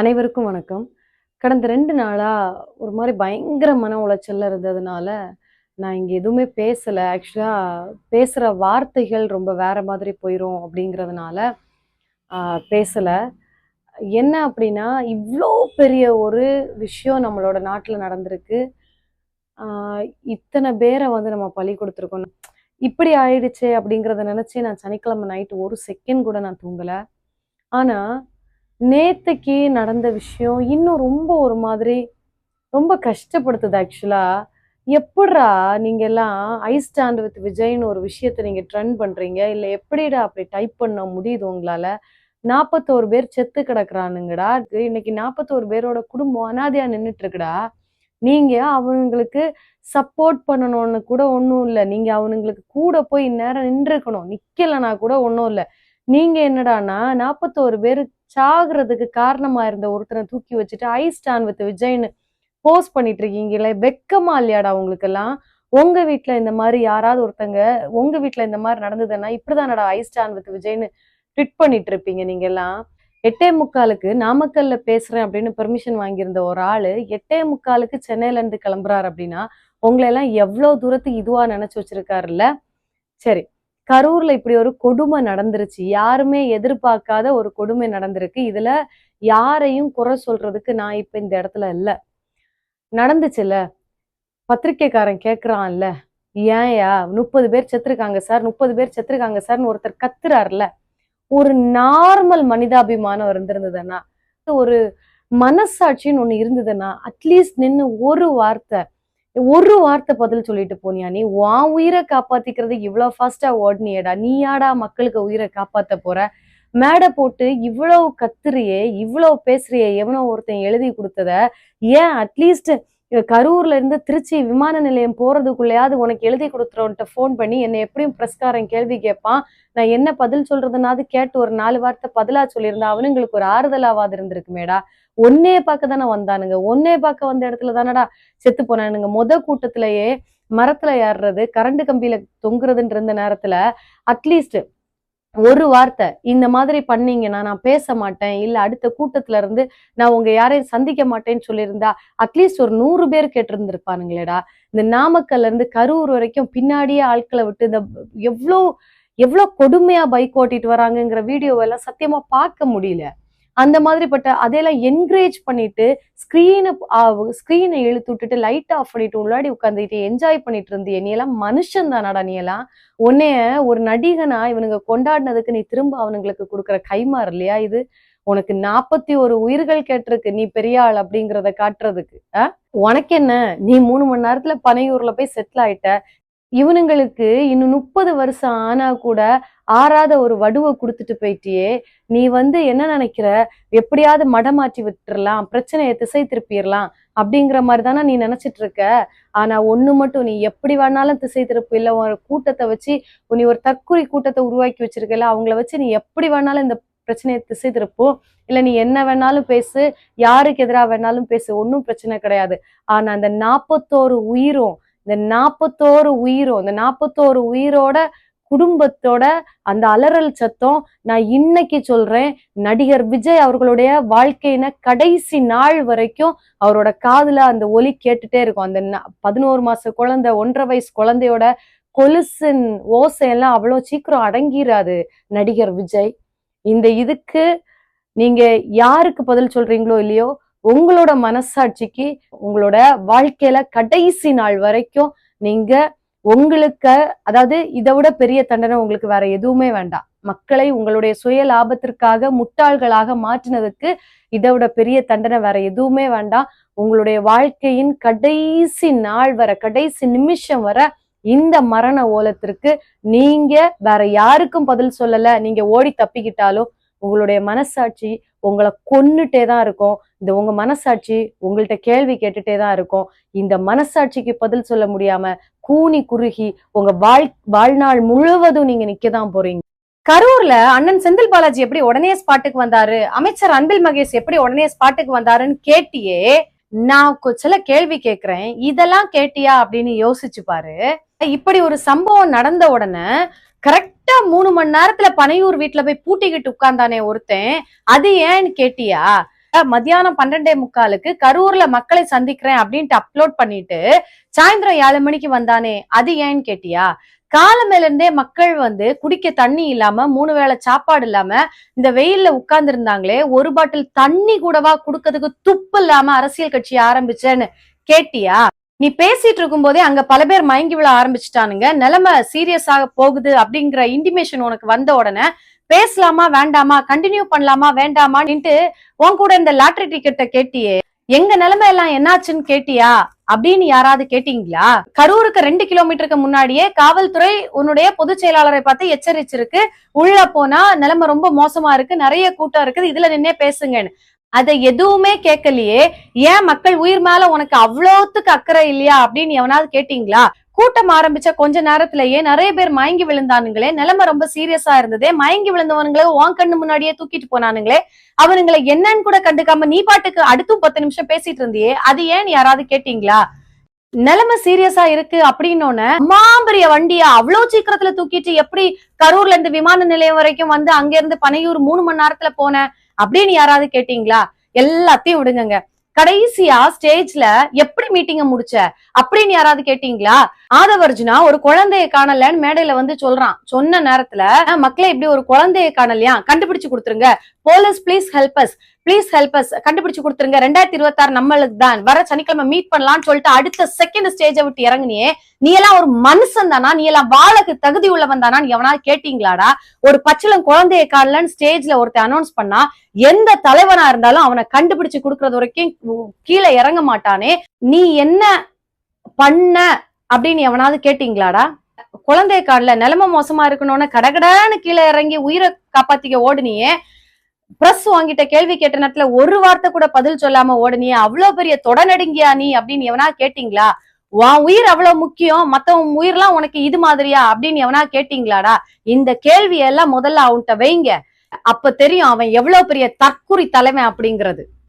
அனைவருக்கும் வணக்கம். கடந்த ரெண்டு நாளாக ஒரு மாதிரி பயங்கர மன உளைச்சல்ல இருந்ததுனால நான் இங்கே எதுவுமே பேசலை. ஆக்சுவலாக பேசுகிற வார்த்தைகள் ரொம்ப வேற மாதிரி போயிடும் அப்படிங்கிறதுனால பேசலை. என்ன அப்படின்னா இவ்வளோ பெரிய ஒரு விஷயம் நம்மளோட நாட்டில் நடந்திருக்கு. இத்தனை பேரை வந்து நம்ம பழி கொடுத்துருக்கோம். இப்படி ஆயிடுச்சு அப்படிங்கிறத நினச்சி நான் சனிக்கிழமை நைட்டு ஒரு செகண்ட் கூட நான் தூங்கலை. ஆனால் நேத்துக்கு நடந்த விஷயம் இன்னும் ரொம்ப ஒரு மாதிரி ரொம்ப கஷ்டப்படுத்துது ஆக்சுவலா எப்படா நீங்க எல்லாம் ஐ ஸ்டாண்ட் வித் விஜய்னு ஒரு விஷயத்த நீங்க ட்ரெண்ட் பண்றீங்க? இல்ல எப்படிடா அப்படி டைப் பண்ண முடியுது உங்களால? நாற்பத்தோரு பேர் செத்து கிடக்குறானுங்கடா. இன்னைக்கு நாற்பத்தோரு பேரோட குடும்பம் அனாதையாக நின்னுட்டு இருக்குடா நீங்க அவனுங்களுக்கு சப்போர்ட் பண்ணணும்னு கூட ஒன்றும் இல்லை. நீங்க அவனுங்களுக்கு கூட போய் இந்நேரம் நின்றுக்கணும் நிற்கலைன்னா கூட ஒன்றும் இல்லை. நீங்க என்னடானா நாற்பத்தோரு பேர் சாகுறதுக்கு காரணமா இருந்த ஒருத்தனை தூக்கி வச்சுட்டு ஐ ஸ்டாண்ட் வித் விஜய்னு போஸ்ட் பண்ணிட்டு இருக்கீங்களே வெக்கமா இல்லையாடா உங்களுக்கெல்லாம்? உங்க வீட்ல இந்த மாதிரி யாராவது ஒருத்தங்க உங்க வீட்ல இந்த மாதிரி நடந்ததுன்னா இப்படிதானடா ஐ ஸ்டாண்ட் வித் விஜய்னு ட்விட் பண்ணிட்டு இருப்பீங்க நீங்க எல்லாம் எட்டே முக்காலுக்கு நாமக்கல்ல பேசுறேன் அப்படின்னு பெர்மிஷன் வாங்கியிருந்த ஒரு ஆளு எட்டே முக்காலுக்கு சென்னையில இருந்து கிளம்புறாரு அப்படின்னா உங்களை எல்லாம் எவ்வளவு தூரத்துக்கு இதுவா நினைச்சு வச்சிருக்காருல்ல? சரி கரூர்ல இப்படி ஒரு கொடுமை நடந்துருச்சு. யாருமே எதிர்பார்க்காத ஒரு கொடுமை நடந்திருக்கு. இதுல யாரையும் குறை சொல்றதுக்கு நான் இப்ப இந்த இடத்துல இல்ல. நடந்துச்சுல்ல? பத்திரிக்கைக்காரன் கேக்குறான்ல ஏன்யா முப்பது பேர் செத்துருக்காங்க சார் முப்பது பேர் செத்துருக்காங்க சார்னு ஒருத்தர் கத்துறாருல ஒரு நார்மல் மனிதாபிமானம் இருந்திருந்ததுன்னா ஒரு மனசாட்சின்னு ஒன்று இருந்ததுன்னா அட்லீஸ்ட் நின்று ஒரு வார்த்தை ஒரு வார்த்தை பதில் சொல்லிட்டு போனியா? நீ உன் உயிரை காப்பாத்திக்கிறது இவ்வளவு ஃபாஸ்டா ஓடுனியடா. நீயாடா மக்களுக்கு உயிரை காப்பாத்த போற? மேடை போட்டு இவ்வளவு கத்துறியே இவ்வளவு பேசுறியே எவனோ ஒருத்தன் எழுதி கொடுத்தத? ஏன் அட்லீஸ்ட் கரூர்ல இருந்து திருச்சி விமான நிலையம் போறதுக்குள்ளேயாவது உனக்கு எழுதி கொடுத்துறவன்ட்ட ஃபோன் பண்ணி என்னை எப்படியும் பிரஸ்காரன் கேள்வி கேட்பான். நான் என்ன பதில் சொல்றதுனாவது கேட்டு ஒரு நாலு வார்த்தை பதிலா சொல்லியிருந்தா அவனுங்களுக்கு ஒரு ஆறுதலாவாது இருந்திருக்குமேடா. ஒன்னே பார்க்க தானே வந்தானுங்க. ஒன்னே பார்க்க வந்த இடத்துல தானடா செத்து போனானுங்க. முத கூட்டத்திலேயே மரத்துல ஏறுறது கரண்ட் கம்பியில தொங்குறதுன்ற இருந்த நேரத்துல அட்லீஸ்ட் ஒரு வார்த்தை இந்த மாதிரி பண்ணீங்கன்னா நான் பேச மாட்டேன். இல்ல அடுத்த கூட்டத்துல இருந்து நான் உங்க யாரையும் சந்திக்க மாட்டேன்னு சொல்லியிருந்தா அட்லீஸ்ட் ஒரு நூறு பேர் கேட்டிருந்திருப்பானுங்களேடா. இந்த நாமக்கல்ல இருந்து கரூர் வரைக்கும் பின்னாடியே ஆட்களை விட்டு இந்த எவ்வளோ எவ்வளோ கொடுமையா பைக் ஓட்டிட்டு வராங்கங்கிற வீடியோவெல்லாம் சத்தியமா பார்க்க முடியல. அந்த மாதிரிப்பட்ட அதையெல்லாம் என்கரேஜ் பண்ணிட்டு ஸ்க்ரீனை ஸ்க்ரீனை இழுத்து விட்டுட்டு லைட் ஆஃப் பண்ணிட்டு உள்ளாடி உட்காந்துக்கிட்டு என்ஜாய் பண்ணிட்டு இருந்திய நீ எல்லாம் மனுஷன் தானடா நீ எல்லாம். உன்னைய ஒரு நடிகனா இவனுங்க கொண்டாடினதுக்கு நீ திரும்ப அவனுங்களுக்கு கொடுக்குற கைமாறு இல்லையா இது? உனக்கு நாற்பத்தி ஒரு உயிர்கள் கேட்டிருக்கு நீ பெரிய ஆள் அப்படிங்கிறத காட்டுறதுக்கு. ஆ? உனக்கு என்ன நீ மூணு மணி நேரத்துல பனையூர்ல போய் செட்டில் ஆயிட்ட. இவனுங்களுக்கு இன்னும் முப்பது வருஷம் ஆனா கூட ஆறாத ஒரு வடுவை கொடுத்துட்டு போயிட்டியே நீ வந்து என்ன நினைக்கிற? எப்படியாவது மடமாற்றி விட்டுறலாம் பிரச்சனையை திசை திருப்பிடலாம் அப்படிங்கிற மாதிரி தானே நீ நினைச்சிட்டு இருக்க? ஆனா ஒண்ணு மட்டும் நீ எப்படி வேணாலும் திசை திருப்பு இல்லை ஒரு கூட்டத்தை வச்சு நீ ஒரு தற்கொலை கூட்டத்தை உருவாக்கி வச்சிருக்கல அவங்கள வச்சு நீ எப்படி வேணாலும் இந்த பிரச்சனையை திசை திருப்பும் இல்ல நீ என்ன வேணாலும் பேசு யாருக்கு எதிராக வேணாலும் பேசு ஒன்றும் பிரச்சனை கிடையாது. ஆனா அந்த நாற்பத்தோரு உயிரும் இந்த நாற்பத்தோரு உயிரும் இந்த நாற்பத்தோரு உயிரோட குடும்பத்தோட அந்த அலறல் சத்தம் நான் இன்னைக்கு சொல்றேன். நடிகர் விஜய் அவர்களுடைய வாழ்க்கையின கடைசி நாள் வரைக்கும் அவரோட காதுல அந்த ஒலி கேட்டுட்டே இருக்கும். அந்த பதினோரு மாச குழந்தை ஒன்றரை வயசு குழந்தையோட கொலுசின் ஓசையெல்லாம் அவ்வளோ சீக்கிரம் அடங்கிராது நடிகர் விஜய். இந்த இதுக்கு நீங்க யாருக்கு பதில் சொல்றீங்களோ இல்லையோ உங்களோட மனசாட்சிக்கு உங்களோட வாழ்க்கையில கடைசி நாள் வரைக்கும் நீங்க உங்களுக்கு அதாவது இதை விட பெரிய தண்டனை உங்களுக்கு வேற எதுவுமே வேண்டாம். மக்களை உங்களுடைய சுய லாபத்திற்காக முட்டாள்களாக மாற்றினதுக்கு இதை விட பெரிய தண்டனை வேற எதுவுமே வேண்டாம். உங்களுடைய வாழ்க்கையின் கடைசி நாள் வர கடைசி நிமிஷம் வர இந்த மரண ஓலத்திற்கு நீங்க வேற யாருக்கும் பதில் சொல்லல. நீங்க ஓடி தப்பிக்கிட்டாலும் உங்களுடைய மனசாட்சி உங்களை கொன்னுட்டே தான் இருக்கும். இந்த உங்க மனசாட்சி உங்கள்கிட்ட கேள்வி கேட்டுட்டே தான் இருக்கும். இந்த மனசாட்சிக்கு பதில் சொல்ல முடியாம கூனி குறுகி உங்க வாழ் வாழ்நாள் முழுவதும் நீங்க நிக்க தான் போறீங்க. கரூர்ல அண்ணன் செந்தில் பாலாஜி எப்படி உடனே ஸ்பாட்டுக்கு வந்தாரு? அமைச்சர் அன்பில் மகேஷ் எப்படி உடனே ஸ்பாட்டுக்கு வந்தாருன்னு கேட்டியே நான் சில கேள்வி கேக்குறேன். இதெல்லாம் கேட்டியா அப்படின்னு யோசிச்சு பாரு. இப்படி ஒரு சம்பவம் நடந்த உடனே கரெக்டா மூணு மணி நேரத்துல பனையூர் வீட்டுல போய் பூட்டிக்கிட்டு உட்கார்ந்தானே ஒருத்தன். அது ஏன்னு கேட்டியா? மத்தியானம் பன்னெண்டே முக்காலுக்கு கரூர்ல மக்களை சந்திக்கிறேன் அப்படின்ட்டு அப்லோட் பண்ணிட்டு சாயந்தரம் ஏழு மணிக்கு வந்தானே அது ஏன்னு கேட்டியா? காலமேல இருந்தே மக்கள் வந்து குடிக்க தண்ணி இல்லாம மூணு வேளை சாப்பாடு இல்லாம இந்த வெயில்ல உட்கார்ந்து இருந்தாங்களே ஒரு பாட்டில் தண்ணி கூடவா குடுக்கறதுக்கு துப்பு இல்லாம அரசியல் கட்சி ஆரம்பிச்சேன்னு கேட்டியா? நீ பேசிட்டு இருக்கும் போதே அங்க பல பேர் மயங்கி விழ ஆரம்பிச்சுட்டானுங்க. நிலைமை சீரியஸ் ஆக போகுது அப்படிங்கிற இன்டிமேஷன் உனக்கு வந்த உடனே பேசலாமா வேண்டாமா கண்டினியூ பண்ணலாமா வேண்டாமான்ட்டு உன் கூட இந்த லாட்ரி டிக்கெட்டை கேட்டியே. எங்க நிலைமை எல்லாம் என்னாச்சுன்னு கேட்டியா அப்படின்னு யாராவது கேட்டீங்களா? கரூருக்கு ரெண்டு கிலோமீட்டருக்கு முன்னாடியே காவல்துறை உன்னுடைய பொதுச் செயலாளரை பார்த்து எச்சரிச்சிருக்கு. உள்ள போனா நிலைமை ரொம்ப மோசமா இருக்கு. நிறைய கூட்டம் இருக்குது. இதுல நின்னே பேசுங்கன்னு. அதை எதுவுமே கேட்கலையே. ஏன் மக்கள் உயிர் மேல உனக்கு அவ்வளோத்துக்கு அக்கறை இல்லையா அப்படின்னு எவனாவது கேட்டீங்களா? கூட்டம் ஆரம்பிச்ச கொஞ்ச நேரத்திலேயே நிறைய பேர் மயங்கி விழுந்தானுங்களே. நிலைமை ரொம்ப சீரியஸா இருந்ததே. மயங்கி விழுந்தவனுங்களே உன் கண்ணு முன்னாடியே தூக்கிட்டு போனானுங்களே. அவனுங்களை என்னன்னு கூட கண்டுக்காம நீ பாட்டுக்கு அடுத்தும் பத்து நிமிஷம் பேசிட்டு இருந்தியே. அது ஏன் யாராவது கேட்டீங்களா? நிலைமை சீரியஸா இருக்கு அப்படின்னோன்னு மாம்பரிய வண்டியா அவ்வளவு சீக்கிரத்துல தூக்கிட்டு எப்படி கரூர்ல இருந்து விமான நிலையம் வரைக்கும் வந்து அங்க இருந்து பனையூர் மூணு மணி நேரத்துல போனேன்? அப்படின்னு யாராவது கேட்டீங்களா? எல்லாத்தையும் விடுங்கங்க. கடைசியா ஸ்டேஜ்ல எப்படி மீட்டிங்க முடிச்ச? அப்படின்னு யாராவது கேட்டீங்களா? ஆதவர்ஜுனா ஒரு குழந்தைய காணலன்னு மேடையில வந்து சொல்றான். சொன்ன நேரத்துல மக்களை இப்படி ஒரு குழந்தைய காணலையா? கண்டுபிடிச்சு கொடுத்துருங்க. Police please help us please help us கண்டுபிடிச்சு கொடுத்துருங்க. ரெண்டாயிரத்தி இருபத்தாறு நம்மளுக்கு தான் வர சனிக்கிழமை மீட் பண்ணலாம்னு சொல்லிட்டு அடுத்த செகண்ட் ஸ்டேஜை விட்டு இறங்குனியே. நீ எல்லாம் ஒரு மனுஷன் தானா? நீ எல்லாம் வாழக்கு தகுதி உள்ளவன் தானா எவனாவது கேட்டீங்களாடா? ஒரு பச்சிலம் குழந்தைய காலன்னு ஸ்டேஜ்ல ஒருத்தன் அனௌன்ஸ் பண்ணா எந்த தலைவனா இருந்தாலும் அவனை கண்டுபிடிச்சு கொடுக்கறது வரைக்கும் கீழே இறங்க மாட்டானே. நீ என்ன பண்ண அப்படின்னு எவனாவது கேட்டீங்களாடா? குழந்தைய காலில் நிலைமை மோசமா இருக்கணும்னு கடகடான்னு கீழே இறங்கி உயிரை காப்பாத்திக்க ஓடுனியே. பிரஸ் வாங்கிட்ட கேள்வி கேட்ட நேரத்துல ஒரு வார்த்தை கூட பதில் சொல்லாம ஓடுனியே அவ்வளவு பெரிய தொடநடுங்கியா நீ அப்படின்னு எவனா கேட்டீங்களா? உன் உயிர் அவ்வளவு முக்கியம் மத்தவன் உயிர்லாம் உனக்கு இது மாதிரியா? அப்படின்னு எவனா கேட்டீங்களாடா? இந்த கேள்வியெல்லாம் முதல்ல அவன்கிட்ட வைங்க. அப்ப தெரியும் அவன் எவ்வளவு பெரிய தற்குறி தலைமை அப்படிங்கிறது.